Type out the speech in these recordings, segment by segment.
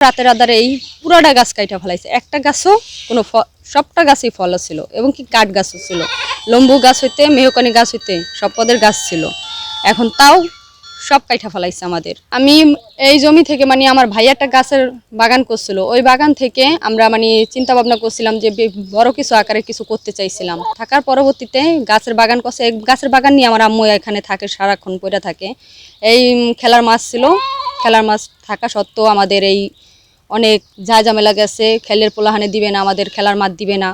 রাতের আধারে এই পুরাটা গাছ কাইটা ফেলাইছে। একটা গাছও কোনো সবটা গাছই ফল ছিল এবং কি কাঠ গাছও ছিল। লম্বু গাছ হইতে, মেহকানি গাছ হইতে সব পদের গাছ ছিল। এখন তাও সব কাইটা ফেলাইছে আমাদের। আমি এই জমি থেকে মানে আমার ভাই একটা গাছের বাগান করছিল। ওই বাগান থেকে আমরা মানে চিন্তা ভাবনা করছিলাম যে বড় কিছু আকারে কিছু করতে চাইছিলাম। থাকার পরবর্তীতে গাছের বাগান করছে। গাছের বাগান নিয়ে আমার আম্মু এখানে থাকে, সারাক্ষণ পড়ে থাকে। এই খেলার মাছ ছিল। খেলার মাছ থাকা সত্ত্বেও আমাদের এই অনেক যা ঝামেলা গেছে, খেলের পোলাহানে দিবে না, আমাদের খেলার মাঠ দিবে না,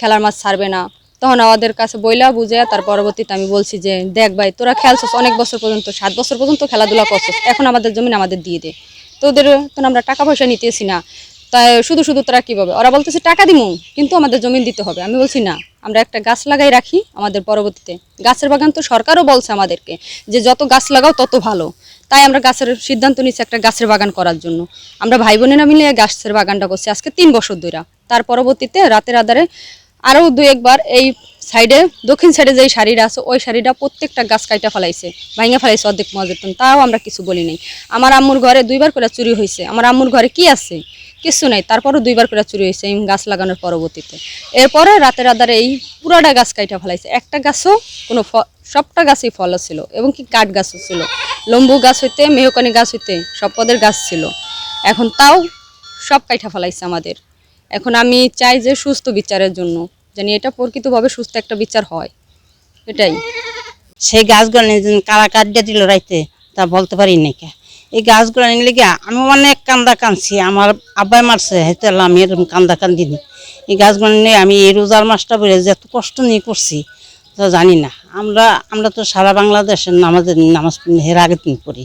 খেলার মাছ ছাড়বে না। তখন আমাদের কাছে বইলা বুঝে তার পরবর্তীতে আমি বলছি যে, দেখ ভাই, তোরা খেলছস অনেক বছর পর্যন্ত, সাত বছর পর্যন্ত খেলাধুলা করছস, এখন আমাদের জমিন আমাদের দিয়ে দে। তোদের তো আমরা টাকা পয়সা নিতেছি না। তাই শুধু শুধু তোরা কীভাবে? ওরা বলতেছে, টাকা দিমু, কিন্তু আমাদের জমিন দিতে হবে। আমি বলছি, না। আমরা একটা গাছ লাগাই রাখি আমাদের পরবর্তীতে। গাছের বাগান তো সরকারও বলছে আমাদেরকে যে যত গাছ লাগাও তত ভালো। তাই আমরা গাছের সিদ্ধান্ত নিচ্ছি একটা গাছের বাগান করার জন্য। আমরা ভাই বোনেরা মিলে গাছের বাগানটা করছি আজকে তিন বছর ধরে। তার পরবর্তীতে রাতের আধারে আরও দু একবার এই সাইডে, দক্ষিণ সাইডে যেই শাড়িটা আছে, ওই শাড়িটা প্রত্যেকটা গাছ কাইটা ফেলাইছে ভাঙে ফেলাইছে অর্ধেক মজেতন তাও আমরা কিছু বলি নাই। আমার আম্মুর ঘরে দুইবার করে চুরি হয়েছে আমার আম্মুর ঘরে কি আছে? কিছু নাই। তারপরও দুইবার করে চুরি হয়েছে এই গাছ লাগানোর পরবর্তীতে। এরপরে রাতের আধারে এই পুরাটা গাছ কাইটা ফেলাইছে। একটা গাছও কোনো সবটা গাছই ফল ছিল এবং কি কাঠ গাছও ছিল। লম্বু গাছ হইতে, মেহকানি গাছ হইতে সব পদের গাছ ছিল। এখন তাও সব কাইটা ফেলাইছে আমাদের। এখন আমি চাই যে সুস্থ বিচারের জন্য, জানি এটা প্রকৃতভাবে সুস্থ একটা বিচার হয়। এটাই। সেই গাছগুলো কারা কাটিয়ে দিল রাইতে, তা বলতে পারি না কে। এই গাছগুলো নিলে গিয়া আমি অনেক কান্দা কানছি আমার আব্বাই মারছে হেতে আমি এরকম কান্দা কান্দিনি এই গাছগুলো নিয়ে আমি এই রোজার মাসটা বলে যে এত কষ্ট নিয়ে করছি তো জানি না। আমরা আমরা তো সারা বাংলাদেশের নামাজের নামাজ হের আগের দিন পড়ি।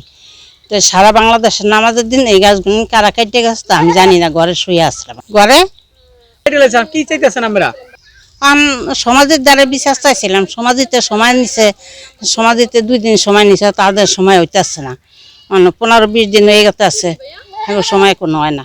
তো সারা বাংলাদেশের নামাজের দিন এই গাছগুলো কারা কাটিয়ে গেছে তা আমি জানি না ঘরে শুয়ে আসলাম ঘরে? কি চাইতেছেন আমরা? আম সমাজের দ্বারা বিশ্বাস চাইছিলাম। সমাজিতে সময় নিছে সমাজিতে দুই দিন সময় নিছে তাদের সময় হইতেছে না। পনেরো বিশ দিন হয়ে গেছে আছে। সময় কোনো হয় না।